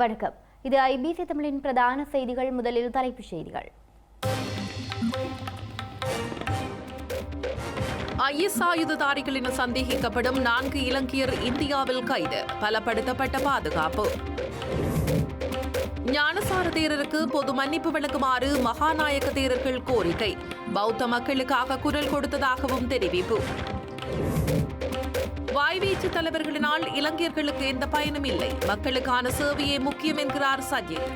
வணக்கம். இது ஐபிசி தமிழின் பிரதான செய்திகள். முதலில் தலைப்புச் செய்திகள். ஐஎஸ் ஆயுததாரிகள் என சந்தேகிக்கப்படும் நான்கு இலங்கையர் இந்தியாவில் கைது. பலப்படுத்தப்பட்ட பாதுகாப்பு. ஞானசார தேரருக்கு பொது மன்னிப்பு வழங்குமாறு மகாநாயக தேரர்கள் கோரிக்கை. பௌத்த மக்களுக்காக குரல் கொடுத்ததாகவும் தெரிவிப்பு. வாய்வீச்சு தலைவர்களினால் இளைஞர்களுக்கு எந்த பயனும் இல்லை. மக்களுக்கான சேவையே முக்கியம் என்கிறார் சஜித்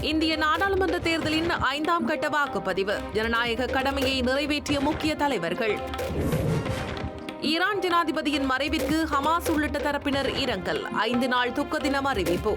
இந்திய நாடாளுமன்ற தேர்தலின் ஐந்தாம் கட்ட வாக்குப்பதிவு. ஜனநாயக கடமையை நிறைவேற்றிய முக்கிய தலைவர்கள். ஈரான் ஜனாதிபதியின் மறைவிற்கு ஹமாஸ் உள்ளிட்ட தரப்பினர் இரங்கல். ஐந்து நாள் துக்க தினம் அறிவிப்பு.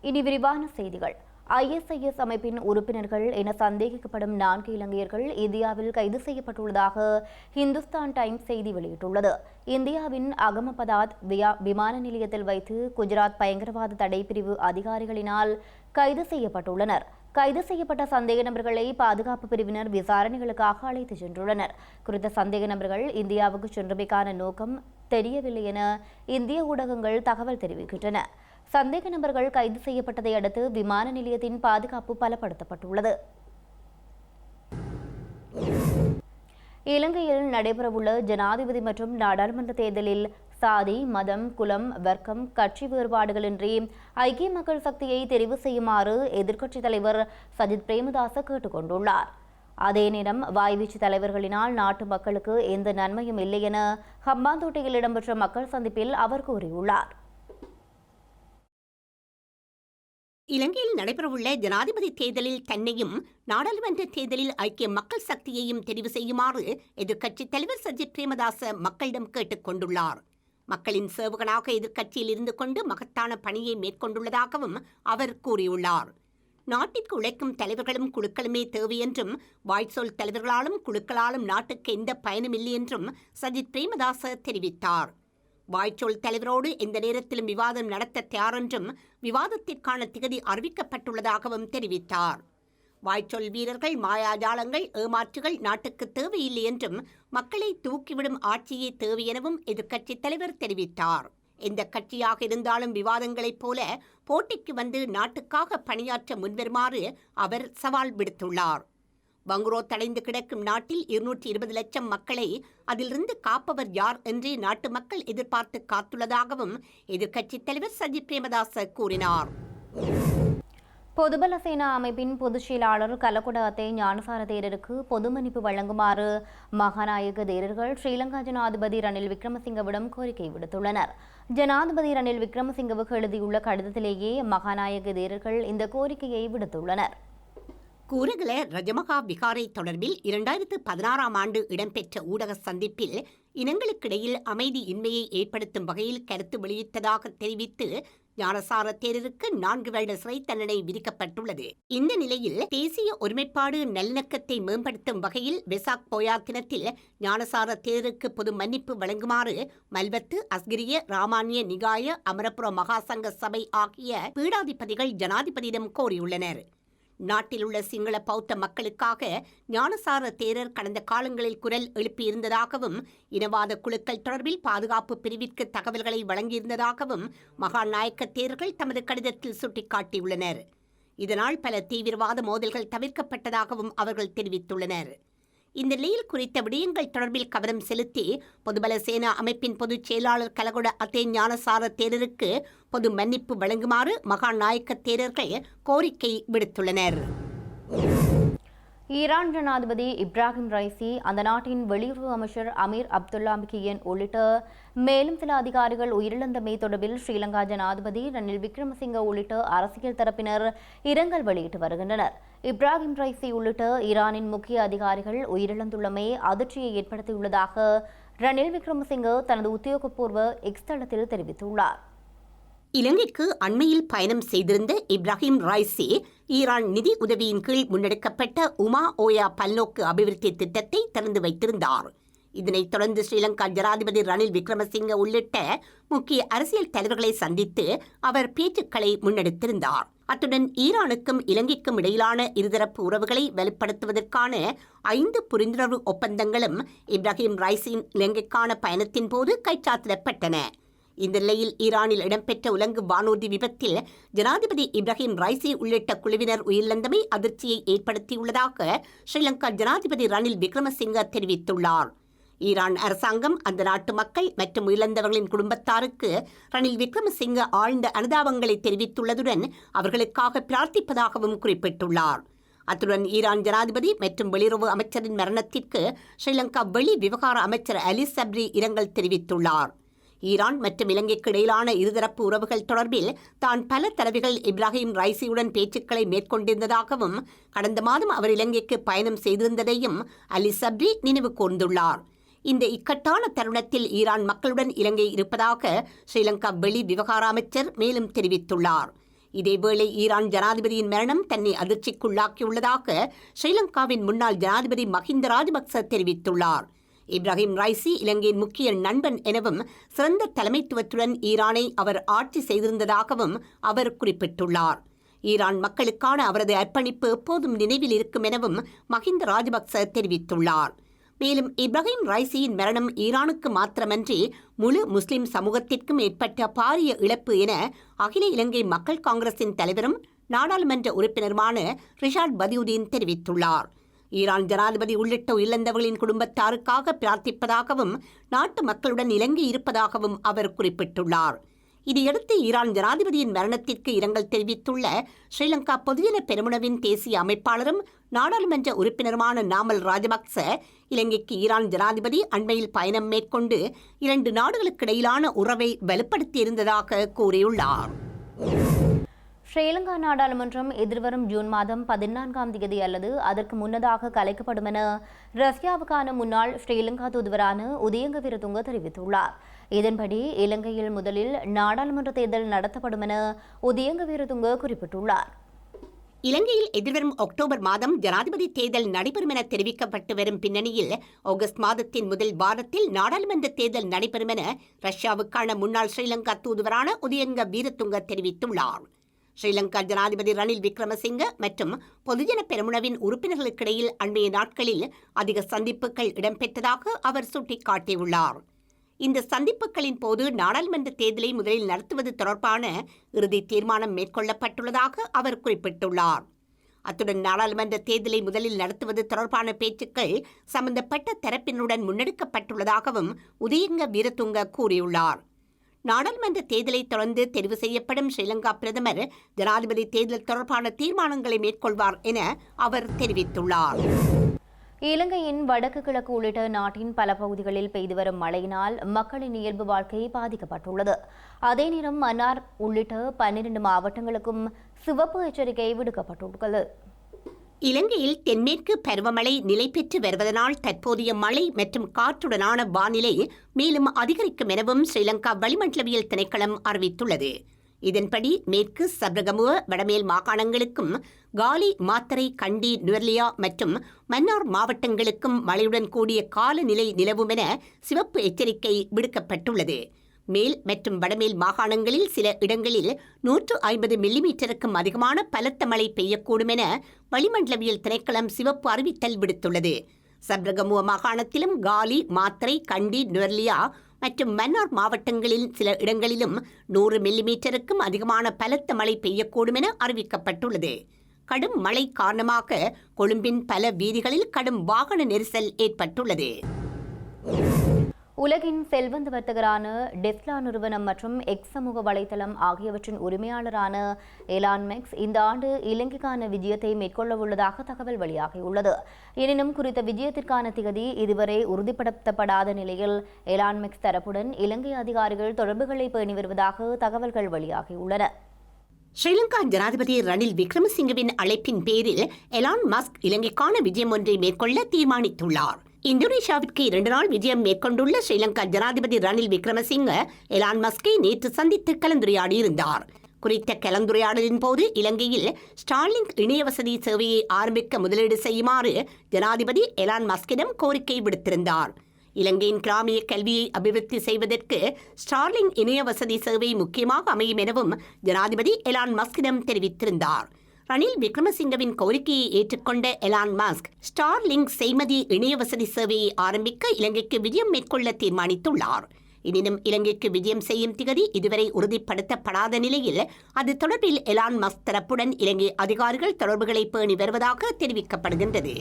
இனி விரிவான செய்திகள். ஐஎஸ்ஐஎஸ் அமைப்பின் உறுப்பினர்கள் என சந்தேகிக்கப்படும் நான்கு இலங்கையர்கள் இந்தியாவில் கைது செய்யப்பட்டுள்ளதாக ஹிந்துஸ்தான் டைம்ஸ் செய்தி வெளியிட்டுள்ளது. இந்தியாவின் அகமபதாத் வியா- விமான நிலையத்தில் வைத்து குஜராத் பயங்கரவாத தடைப்பிரிவு அதிகாரிகளினால் கைது செய்யப்பட்டுள்ளனர். கைது செய்யப்பட்ட சந்தேக நபர்களை பாதுகாப்பு பிரிவினர் விசாரணைகளுக்காக அழைத்து சென்றுள்ளனர். குறித்த சந்தேக நபர்கள் இந்தியாவுக்கு சென்றமைக்கான நோக்கம் தெரியவில்லை என இந்திய ஊடகங்கள் தகவல் தெரிவிக்கின்றன. சந்தேக நபர்கள் கைது செய்யப்பட்டதை அடுத்து விமான நிலையத்தின் பாதுகாப்பு பலப்படுத்தப்பட்டுள்ளது. இலங்கையில் நடைபெறவுள்ள ஜனாதிபதி மற்றும் நாடாளுமன்ற தேர்தலில் சாதி மதம் குலம் வர்க்கம் கட்சி வேறுபாடுகளின்றி ஐக்கிய மக்கள் சக்தியை தெரிவு செய்யுமாறு எதிர்க்கட்சித் தலைவர் சஜித் பிரேமதாச கேட்டுக்கொண்டுள்ளார். அதே நேரம் வாய்வீச்சு தலைவர்களினால் நாட்டு மக்களுக்கு எந்த நன்மையும் இல்லை என ஹம்பாந்தோட்டையில் இடம்பெற்ற மக்கள் சந்திப்பில் அவர் கூறியுள்ளார். இலங்கையில் நடைபெறவுள்ள ஜனாதிபதி தேர்தலில் தன்னையும் நாடாளுமன்ற தேர்தலில் ஐக்கிய மக்கள் சக்தியையும் தெரிவு செய்யுமாறு எதிர்க்கட்சித் தலைவர் சஜித் பிரேமதாச மக்களிடம் கேட்டுக் கொண்டுள்ளார். மக்களின் சேவகனாக எதிர்க்கட்சியில் இருந்து கொண்டு மகத்தான பணியை மேற்கொண்டுள்ளதாகவும் அவர் கூறியுள்ளார். நாட்டிற்கு உழைக்கும் தலைவர்களும் குழுக்களுமே தேவை என்றும் வாய்ச்சொல் தலைவர்களாலும் குழுக்களாலும் நாட்டுக்கு எந்த பயனும் இல்லை என்றும் சஜித் பிரேமதாச தெரிவித்தார். வாய்ச்சொல் தலைவரோடு எந்த நேரத்திலும் விவாதம் நடத்த தயாரென்றும் விவாதத்திற்கான திகதி அறிவிக்கப்பட்டுள்ளதாகவும் தெரிவித்தார். வாய்ச்சொல் வீரர்கள் மாயாஜாலங்கள் ஏமாற்றுகள் நாட்டுக்கு தேவையில்லை என்றும் மக்களை தூக்கிவிடும் ஆட்சியே தேவை எனவும் எதிர்க்கட்சித் தலைவர் தெரிவித்தார். எந்த கட்சியாக இருந்தாலும் விவாதங்களைப் போல போட்டிக்கு வந்து நாட்டுக்காக பணியாற்ற முன்வருமாறு அவர் சவால் விடுத்துள்ளார். வங்குரோ தலைந்து கிடக்கும் நாட்டில் இருநூற்றி இருபது லட்சம் மக்களை அதிலிருந்து காப்பவர் யார் என்று நாட்டு மக்கள் எதிர்பார்த்து காத்துள்ளதாகவும் எதிர்க்கட்சித் தலைவர் சஜித் பிரேமதாச கூறினார். பொதுபல சேனா அமைப்பின் பொதுச் செயலாளர் கலகுட ஞானசார தேரருக்கு பொது மன்னிப்பு வழங்குமாறு மகாநாயக தேரர்கள் ஸ்ரீலங்கா ஜனாதிபதி ரணில் விக்ரமசிங்கவிடம் கோரிக்கை விடுத்துள்ளனர். ஜனாதிபதி ரணில் விக்ரமசிங்கவுக்கு எழுதியுள்ள கடிதத்திலேயே மகாநாயக தேரர்கள் இந்த கோரிக்கையை விடுத்துள்ளனர். கூறுகல ரஜமகா விகாரை தொடர்பில் இரண்டாயிரத்து பதினாறாம் ஆண்டு இடம்பெற்ற ஊடக சந்திப்பில் இனங்களுக்கிடையில் அமைதி இன்மையை ஏற்படுத்தும் வகையில் கருத்து வெளியிட்டதாக தெரிவித்து ஞானசார தேரருக்கு நான்கு வருட சிறை தண்டனை விதிக்கப்பட்டுள்ளது. இந்த நிலையில் தேசிய ஒருமைப்பாடு நல்லிணக்கத்தை மேம்படுத்தும் வகையில் வெசாக் போயா தினத்தில் ஞானசார தேரருக்கு பொது மன்னிப்பு வழங்குமாறு மல்வத்து அஸ்கிரிய ராமானிய நிகாய அமரபுர மகாசங்க சபை ஆகிய பீடாதிபதிகள் ஜனாதிபதியிடம் கோரியுள்ளனர். நாட்டில் உள்ள சிங்கள பௌத்த மக்களுக்காக ஞானசார தேரர் கடந்த காலங்களில் குரல் எழுப்பியிருந்ததாகவும் இனவாத குழுக்கள் தொடர்பில் பாதுகாப்பு பிரிவிற்கு தகவல்களை வழங்கியிருந்ததாகவும் மகாநாயக்க தேரர்கள் தமது கடிதத்தில் சுட்டிக்காட்டியுள்ளனர். இதனால் பல தீவிரவாத மோதல்கள் தவிர்க்கப்பட்டதாகவும் அவர்கள் தெரிவித்துள்ளனர். இந்த நிலையில் குறித்த விடயங்கள் தொடர்பில் கவனம் செலுத்தி பொதுபல சேனா அமைப்பின் பொதுச் செயலாளர் கலகொட அத்தே ஞானசார தேரருக்கு பொது மன்னிப்பு வழங்குமாறு மகாநாயக்க தேரர்கள் கோரிக்கை விடுத்துள்ளனர். ஈரான் ஜனாதிபதி இப்ராஹிம் ரைசி அந்த நாட்டின் வெளியுறவு அமைச்சர் அமீர் அப்துல்லா மிகியன் உள்ளிட்ட மேலும் சில அதிகாரிகள் உயிரிழந்தமை தொடர்பில் ஸ்ரீலங்கா ஜனாதிபதி ரணில் விக்ரமசிங்க உள்ளிட்ட அரசியல் தரப்பினர் இரங்கல் வெளியிட்டு வருகின்றனர். இப்ராஹிம் ரைசி உள்ளிட்ட ஈரானின் முக்கிய அதிகாரிகள் உயிரிழந்துள்ளமை அதிர்ச்சியை ஏற்படுத்தியுள்ளதாக ரணில் விக்ரமசிங்க தனது உத்தியோகபூர்வ எக்ஸ் தளத்தில் தெரிவித்துள்ளார். இலங்கைக்கு அண்மையில் பயணம் செய்திருந்த இப்ராஹிம் ராய்சி ஈரான் நிதி உதவியின் கீழ் முன்னெடுக்கப்பட்ட உமா ஓயா பல்நோக்கு அபிவிருத்தி திட்டத்தை திறந்து வைத்திருந்தார். இதனைத் தொடர்ந்து ஸ்ரீலங்கா ஜனாதிபதி ரணில் விக்ரமசிங்க உள்ளிட்ட முக்கிய அரசியல் தலைவர்களை சந்தித்து அவர் பேச்சுக்களை முன்னெடுத்திருந்தார். அத்துடன் ஈரானுக்கும் இலங்கைக்கும் இடையிலான இருதரப்பு உறவுகளை வலுப்படுத்துவதற்கான ஐந்து புரிந்துணர்வு ஒப்பந்தங்களும் இப்ராஹிம் ரைசின் இலங்கைக்கான பயணத்தின் போது கைச்சாத்திடப்பட்டன. இந்த நிலையில் ஈரானில் இடம்பெற்ற உலங்கு வானூர்தி விபத்தில் ஜனாதிபதி இப்ராஹிம் ரைசி உள்ளிட்ட குழுவினர் உயிரிழந்தமை அதிர்ச்சியை ஏற்படுத்தியுள்ளதாக ஸ்ரீலங்கா ஜனாதிபதி ரணில் விக்ரமசிங்க தெரிவித்துள்ளார். ஈரான் அரசாங்கம் அந்த நாட்டு மக்கள் மற்றும் உயிரிழந்தவர்களின் குடும்பத்தாருக்கு ரணில் விக்ரமசிங்க ஆழ்ந்த அனுதாபங்களை தெரிவித்துள்ளதுடன் அவர்களுக்காக பிரார்த்திப்பதாகவும் குறிப்பிட்டுள்ளார். அத்துடன் ஈரான் ஜனாதிபதி மற்றும் வெளியுறவு அமைச்சரின் மரணத்திற்கு ஸ்ரீலங்கா வெளி விவகார அமைச்சர் அலி சப்ரி இரங்கல் தெரிவித்துள்ளார். ஈரான் மற்றும் இலங்கைக்கு இடையிலான இருதரப்பு உறவுகள் தொடர்பில் தான் பல தடவைகள் இப்ராஹிம் ரைசியுடன் பேச்சுக்களை மேற்கொண்டிருந்ததாகவும் கடந்த மாதம் அவர் இலங்கைக்கு பயணம் செய்திருந்ததையும் அலி சப்ரி நினைவு கூர்ந்துள்ளார். இந்த இக்கட்டான தருணத்தில் ஈரான் மக்களுடன் இலங்கை இருப்பதாக ஸ்ரீலங்கா வெளி விவகார அமைச்சர் மேலும் தெரிவித்துள்ளார். இதேவேளை ஈரான் ஜனாதிபதியின் மரணம் தன்னை அதிர்ச்சிக்குள்ளாக்கியுள்ளதாக ஸ்ரீலங்காவின் முன்னாள் ஜனாதிபதி மஹிந்த ராஜபக்ச தெரிவித்துள்ளார். இப்ராஹிம் ரைசி இலங்கையின் முக்கிய நண்பன் எனவும் சிறந்த தலைமைத்துவத்துடன் ஈரானை அவர் ஆட்சி செய்திருந்ததாகவும் அவர் குறிப்பிட்டுள்ளார். ஈரான் மக்களுக்கான அவரது அர்ப்பணிப்பு எப்போதும் நினைவில் இருக்கும் எனவும் மஹிந்த ராஜபக்ச தெரிவித்துள்ளார். மேலும் இப்ராஹிம் ரைசியின் மரணம் ஈரானுக்கு மாத்திரமன்றி முழு முஸ்லிம் சமூகத்திற்கும் ஏற்பட்ட பாரிய இழப்பு என அகில இலங்கை மக்கள் காங்கிரசின் தலைவரும் நாடாளுமன்ற உறுப்பினருமான ரிஷாட் பதியுதீன் தெரிவித்துள்ளார். ஈரான் ஜனாதிபதி உள்ளிட்ட உயிரிழந்தவர்களின் குடும்பத்தாருக்காக பிரார்த்திப்பதாகவும் நாட்டு மக்களுடன் இலங்கி இருப்பதாகவும் அவர் குறிப்பிட்டுள்ளார். இதையடுத்து ஈரான் ஜனாதிபதியின் மரணத்திற்கு இரங்கல் தெரிவித்துள்ள ஸ்ரீலங்கா பொதுஜன பெருமுனவின் தேசிய அமைப்பாளரும் நாடாளுமன்ற உறுப்பினருமான நாமல் ராஜபக்ச இலங்கைக்கு ஈரான் ஜனாதிபதி அண்மையில் பயணம் மேற்கொண்டு இரண்டு நாடுகளுக்கிடையிலான உறவை வலுப்படுத்தியிருந்ததாக கூறியுள்ளார். ஸ்ரீலங்கா நாடாளுமன்றம் எதிர்வரும் ஜூன் மாதம் பதினான்காம் தேதி அல்லது அதற்கு முன்னதாக கலைக்கப்படும் என ரஷ்யாவுக்கான முன்னாள் ஸ்ரீலங்கா தூதுவரான உதயங்க வீரதுங்க தெரிவித்துள்ளார். இதன்படி இலங்கையில் முதலில் நாடாளுமன்ற தேர்தல் நடத்தப்படும் என உதயங்க வீரதுங்க குறிப்பிட்டுள்ளார். இலங்கையில் எதிர்வரும் அக்டோபர் மாதம் ஜனாதிபதி தேர்தல் நடைபெறும் என தெரிவிக்கப்பட்டு வரும் பின்னணியில் ஆகஸ்ட் மாதத்தின் முதல் வாரத்தில் நாடாளுமன்ற தேர்தல் நடைபெறும் என ரஷ்யாவுக்கான முன்னாள் ஸ்ரீலங்கா தூதுவரான உதயங்க வீரதுங்க தெரிவித்துள்ளார். ஸ்ரீலங்கா ஜனாதிபதி ரணில் விக்ரமசிங்க மற்றும் பொதுஜன பெருமுனவின் உறுப்பினர்களுக்கிடையில் அண்மைய நாட்களில் அதிக சந்திப்புகள் இடம்பெற்றதாக அவர் சுட்டிக்காட்டியுள்ளார். இந்த சந்திப்புகளின் போது நாடாளுமன்ற தேர்தலை முதலில் நடத்துவது தொடர்பான இறுதி தீர்மானம் மேற்கொள்ளப்பட்டுள்ளதாக அவர் குறிப்பிட்டுள்ளார். அத்துடன் நாடாளுமன்ற தேர்தலை முதலில் நடத்துவது தொடர்பான பேச்சுக்கள் சம்பந்தப்பட்ட தரப்பினருடன் முன்னெடுக்கப்பட்டுள்ளதாகவும் உதயங்க வீரதுங்க கூறியுள்ளார். நாடாளுமன்ற தேர்தலை தொடர்ந்து தெரிவு செய்யப்படும் ஸ்ரீலங்கா பிரதமர் ஜனாதிபதி தேர்தல் தொடர்பான தீர்மானங்களை மேற்கொள்வார் என அவர் தெரிவித்துள்ளார். இலங்கையின் வடக்கு கிழக்கு உள்ளிட்ட நாட்டின் பல பகுதிகளில் பெய்து வரும் மழையினால் மக்களின் இயல்பு வாழ்க்கை பாதிக்கப்பட்டுள்ளது. அதே நேரம் மன்னார் உள்ளிட்ட பன்னிரண்டு மாவட்டங்களுக்கும் சிவப்பு எச்சரிக்கை விடுக்கப்பட்டுள்ளது. இலங்கையில் தென்மேற்கு பருவமழை நிலை பெற்று வருவதனால் தற்போதைய மழை மற்றும் காற்றுடனான வானிலை மேலும் அதிகரிக்கும் எனவும் ஸ்ரீலங்கா வளிமண்டலவியல் திணைக்களம் அறிவித்துள்ளது. இதன்படி மேற்கு சப்ரகமுவ வடமேல் மாகாணங்களுக்கும் காலி மாத்தரை கண்டி நுவர்லியா மற்றும் மன்னார் மாவட்டங்களுக்கும் மழையுடன் கூடிய காலநிலை நிலவும் என சிவப்பு எச்சரிக்கை விடுக்கப்பட்டுள்ளது. மேல் மற்றும் வடமேல் மாகாணங்களில் சில இடங்களில் நூற்று ஐம்பது மில்லிமீட்டருக்கும் அதிகமான பலத்த மழை பெய்யக்கூடும் என வளிமண்டலவியல் திணைக்களம் சிவப்பு அறிவித்தல் விடுத்துள்ளது. சப்ரகமுவ மாகாணத்திலும் காலி மாத்திரை கண்டி நுவர்லியா மற்றும் மன்னார் மாவட்டங்களில் சில இடங்களிலும் நூறு மில்லிமீட்டருக்கும் அதிகமான பலத்த மழை பெய்யக்கூடும் என அறிவிக்கப்பட்டுள்ளது. கடும் மழை காரணமாக கொழும்பின் பல வீதிகளில் கடும் வாகன நெரிசல் ஏற்பட்டுள்ளது. உலகின் செல்வந்த வர்த்தகரான டெஸ்லா நிறுவனம் மற்றும் எக்ஸ் சமூக வலைதளம் ஆகியவற்றின் உரிமையாளரான எலான் மெக்ஸ் இந்த ஆண்டு இலங்கைக்கான விஜயத்தை மேற்கொள்ள உள்ளதாக தகவல் வெளியாகியுள்ளது. எனினும் குறித்த விஜயத்திற்கான திகதி இதுவரை உறுதிப்படுத்தப்படாத நிலையில் எலான் மெக்ஸ் தரப்புடன் இலங்கை அதிகாரிகள் தொடர்புகளை பேணி வருவதாக தகவல்கள் வெளியாகியுள்ளன. ஸ்ரீலங்கா ஜனாதிபதி ரணில் விக்ரமசிங்கவின் அழைப்பின் பேரில் எலான் மஸ்க் இலங்கைக்கான விஜயம் ஒன்றை மேற்கொள்ள தீர்மானித்துள்ளார். இந்தோனேஷியாவிற்கு இரண்டு நாள் விஜயம் மேற்கொண்டுள்ள ஸ்ரீலங்கா ஜனாதிபதி ரணில் விக்ரமசிங்க எலான் மஸ்கை நேற்று சந்தித்து கலந்துரையாடியிருந்தார். குறித்த கலந்துரையாடலின் போது இலங்கையில் ஸ்டார்லிங்க் இணைய வசதி சேவையை ஆரம்பிக்க முதலீடு செய்யுமாறு ஜனாதிபதி எலான் மஸ்கிடம் கோரிக்கை விடுத்திருந்தார். இலங்கையின் கிராமிய கல்வியை அபிவிருத்தி செய்வதற்கு ஸ்டார்லிங் இணைய வசதி சேவை முக்கியமாக அமையும் எனவும் ஜனாதிபதி எலான் மஸ்கிடம் தெரிவித்திருந்தார். ரணில் விக்ரமசிங்கவின் கோரிக்கையை ஏற்றுக்கொண்ட எலான் மாஸ்க் ஸ்டார் லிங்க் செய்மதி இணைய வசதி சேவையை ஆரம்பிக்க இலங்கைக்கு விஜயம் மேற்கொள்ள தீர்மானித்துள்ளார். எனினும் இலங்கைக்கு விஜயம் செய்யும் திகதி இதுவரை உறுதிப்படுத்தப்படாத நிலையில் அது தொடர்பில் எலான் மஸ்க் தரப்புடன் இலங்கை அதிகாரிகள் தொடர்புகளை பேணி வருவதாக தெரிவிக்கப்படுகின்றது.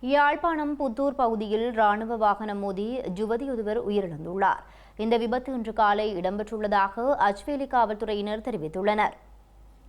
யாழ்ப்பாணம் புத்தூர் பகுதியில் ராணுவ வாகனம் மோதி ஜுவதியொருவர் ஒருவர் உயிரிழந்துள்ளார். இந்த விபத்து இன்று காலை இடம்பெற்றுள்ளதாக அஜ்வேலி காவல்துறையினர் தெரிவித்துள்ளனர்.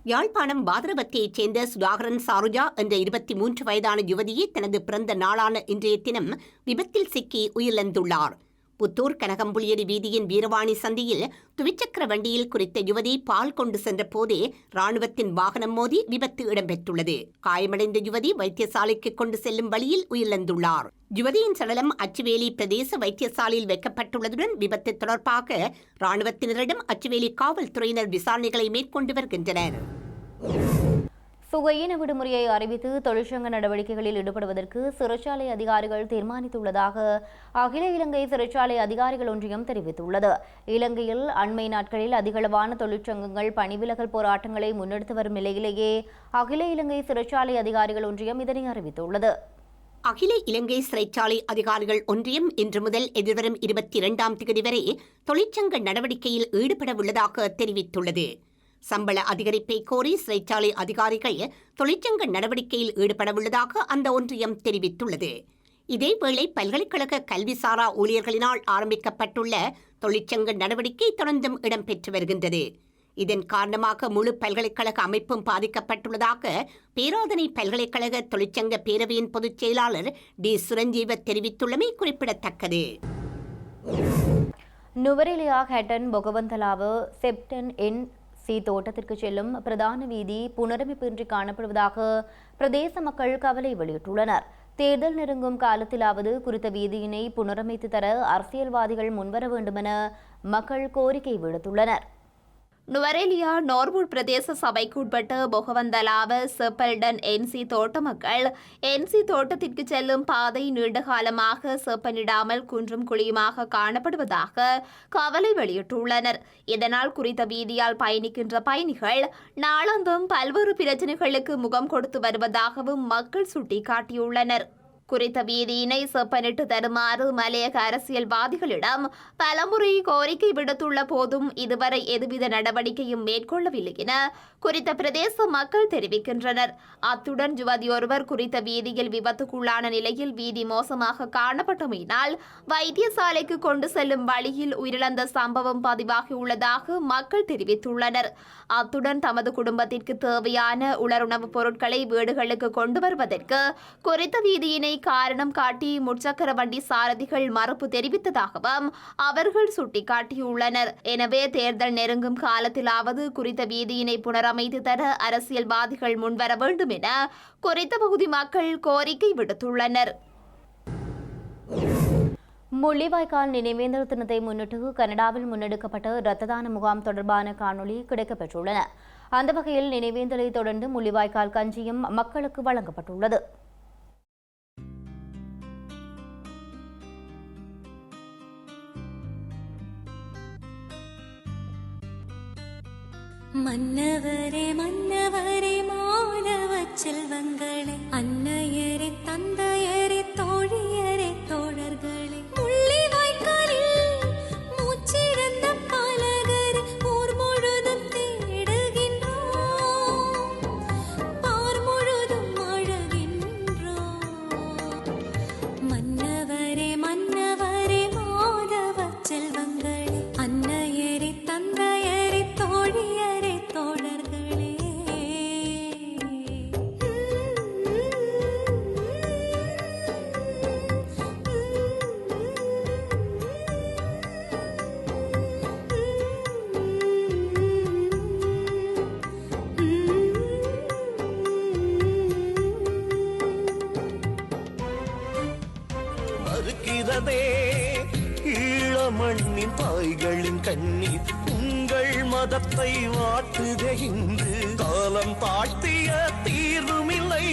யாழ்ப்பாணம் பாதரவத்தையைச் சேர்ந்த சுதாகரன் சாருஜா என்ற இருபத்தி மூன்று வயதான யுவதியை தனது பிறந்த நாளான இன்றைய தினம் விபத்தில் சிக்கி உயிரிழந்துள்ளார். புத்தூர் கனகம்புளியடி வீதியின் வீரவாணி சந்தியில் துவிச்சக்கர வண்டியில் குறித்த யுவதி பால் கொண்டு சென்ற போதே ராணுவத்தின் வாகனம் மோதி விபத்து இடம்பெற்றுள்ளது. காயமடைந்த யுவதி வைத்தியசாலைக்கு கொண்டு செல்லும் வழியில் உயிரிழந்துள்ளார். யுவதியின் சடலம் அச்சுவேலி பிரதேச வைத்தியசாலையில் வைக்கப்பட்டுள்ளதுடன் விபத்து தொடர்பாக ராணுவத்தினரிடம் அச்சுவேலி காவல்துறையினர் விசாரணைகளை மேற்கொண்டு வருகின்றனர். சுகையின விடுமுறையை அறிவித்து தொழிற்சங்க நடவடிக்கைகளில் ஈடுபடுவதற்கு சிறைச்சாலை அதிகாரிகள் தீர்மானித்துள்ளதாக அகில இலங்கை சிறைச்சாலை அதிகாரிகள் ஒன்றியம் தெரிவித்துள்ளது. இலங்கையில் அண்மை நாட்களில் அதிகளவான தொழிற்சங்கங்கள் பணிவிலகல் போராட்டங்களை முன்னெடுத்து வரும் நிலையிலேயே அகில இலங்கை சிறைச்சாலை அதிகாரிகள் ஒன்றியம் இதனை அறிவித்துள்ளது. அகில இலங்கை சிறைச்சாலை அதிகாரிகள் ஒன்றியம் இன்று முதல் எதிர்வரும் இருபத்தி இரண்டாம் தேதி வரை தொழிற்சங்க நடவடிக்கையில் ஈடுபட உள்ளதாக தெரிவித்துள்ளது. சம்பள அதிகரிப்பை கோரி சிறைச்சாலை அதிகாரிகள் தொழிற்சங்க நடவடிக்கையில் ஈடுபடவுள்ளதாக அந்த ஒன்றியம் தெரிவித்துள்ளது. இதேவேளை பல்கலைக்கழக கல்விசாரா ஊழியர்களினால் ஆரம்பிக்கப்பட்டுள்ள தொழிற்சங்க நடவடிக்கை தொடர்ந்தும் இடம்பெற்று வருகின்றது. இதன் காரணமாக முழு பல்கலைக்கழக அமைப்பும் பாதிக்கப்பட்டுள்ளதாக பேராதனை பல்கலைக்கழக தொழிற்சங்க பேரவையின் பொதுச் செயலாளர் டி. சுரஞ்சீவ தெரிவித்துள்ளமை குறிப்பிடத்தக்கது. நுவரெலியா ஹெட்டன் பொகவந்தலாவு செப்டன் என் சி தோட்டத்திற்கு செல்லும் பிரதான வீதி புனரமைப்பின்றி காணப்படுவதாக பிரதேச மக்கள் கவலை வெளியிட்டுள்ளனர். தேர்தல் நெருங்கும் காலத்திலாவது குறித்த வீதியினை புனரமைத்து தர அரசியல்வாதிகள் முன்வர வேண்டுமென மக்கள் கோரிக்கை விடுத்துள்ளனர். நுவரெலியா நோர்வுட் பிரதேச சபைக்குட்பட்ட பொகவந்தலாவ செப்பல்டன் என்சி தோட்ட மக்கள் என்சி தோட்டத்திற்கு செல்லும் பாதை நீண்ட காலமாக செப்பனிடாமல் குன்றும் குழியுமாக காணப்படுவதாக கவலை வெளியிட்டுள்ளனர். இதனால் குறித்த வீதியால் பயணிக்கின்ற பயணிகள் நாளாந்தம் பல்வேறு பிரச்சனைகளுக்கு முகம் கொடுத்து வருவதாகவும் மக்கள் சுட்டிக்காட்டியுள்ளனர். குறித்த வீதியினை செப்பனிட்டு தருமாறு மலையக அரசியல்வாதிகளிடம் பலமுறை கோரிக்கை விடுத்துள்ள போதும் இதுவரை எதுவித நடவடிக்கையும் மேற்கொள்ளவில்லை என குறித்த பிரதேச மக்கள் தெரிவிக்கின்றனர். அத்துடன் யுவதியொருவர் குறித்த வீதியில் விபத்துக்குள்ளான நிலையில் வீதி மோசமாக காணப்பட்டமையினால் வைத்தியசாலைக்கு கொண்டு செல்லும் வழியில் உயிரிழந்த சம்பவம் பதிவாகியுள்ளதாக மக்கள் தெரிவித்துள்ளனர். அத்துடன் தமது குடும்பத்திற்கு தேவையான உலருணவுப் பொருட்களை வீடுகளுக்கு கொண்டு வருவதற்கு குறித்த வீதியினை காரணம் காட்டி முச்சக்கர வண்டி சாரதிகள் மறுப்பு தெரிவித்ததாகவும் அவர்கள் சுட்டிக்காட்டியுள்ளனர். எனவே தேர்தல் நெருங்கும் காலத்திலாவது குறித்த வீதியினை புனரமைத்து தர அரசியல்வாதிகள் முன்வர வேண்டும் என குறித்த பகுதி மக்கள் கோரிக்கை விடுத்துள்ளனர். முள்ளிவாய்க்கால் நினைவேந்தர் தினத்தை முன்னிட்டு கனடாவில் முன்னெடுக்கப்பட்ட இரத்த தான முகாம் தொடர்பான காணொலி கிடைக்கப்பெற்றுள்ளன. அந்த வகையில் நினைவேந்தலை தொடர்ந்து முள்ளிவாய்க்கால் கஞ்சியும் மக்களுக்கு வழங்கப்பட்டுள்ளது. மன்னவரே மன்னவரே மாணவ செல்வங்களே அன்னையரே தந்தை கண்ணி உங்கள் மதத்தை வாட்டுக இன்று காலம் தாழ்த்திய தீர்வுமில்லை.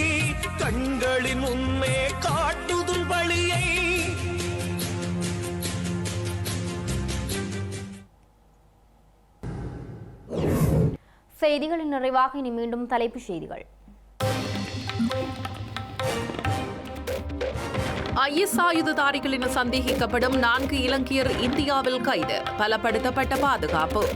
கண்களின் முன்னே காட்டுதும் வழியை. செய்திகளின் நிறைவாக இனி மீண்டும் தலைப்புச் செய்திகள். ஐஎஸ் ஆயுததாரிகள் என சந்தேகிக்கப்படும் நான்கு இலங்கையர் இந்தியாவில் கைது. பலப்படுத்தப்பட்ட பாதுகாப்பு.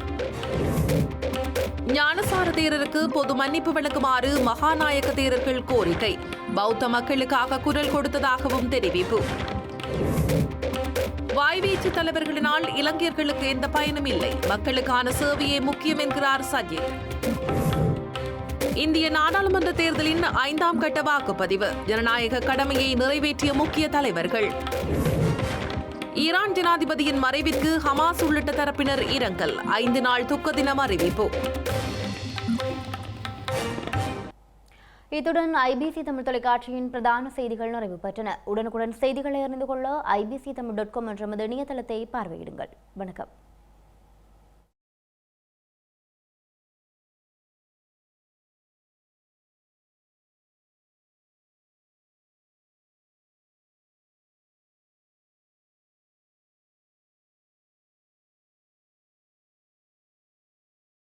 ஞானசார தேரருக்கு பொது மன்னிப்பு வழங்குமாறு மகாநாயக்க தேரர்கள் கோரிக்கை. பௌத்த மக்களுக்காக குரல் கொடுத்ததாகவும் தெரிவிப்பு. வாய்வீச்சு தலைவர்களினால் இலங்கையர்களுக்கு எந்த பயனும் இல்லை. மக்களுக்கான சேவையே முக்கியம் என்கிறார் சஜித். இந்திய நாடாளுமன்ற தேர்தலின் ஐந்தாம் கட்ட வாக்குப்பதிவு. ஜனநாயக கடமையை நிறைவேற்றிய முக்கிய தலைவர்கள். ஈரான் ஜனாதிபதியின் மறைவிற்கு ஹமாஸ் உள்ளிட்ட தரப்பினர் இரங்கல். ஐந்து நாள் துக்க தினம் அறிவிப்பு. இத்துடன் ஐபிசி தமிழ் தொலைக்காட்சியின் பிரதான செய்திகள் நிறைவு பெற்றன. உடனுக்குடன் செய்திகளை அறிந்து கொள்ள ஐபிசி தமிழ் டாட் காம் என்ற இணையதளத்தை பார்வையிடுங்கள். வணக்கம்.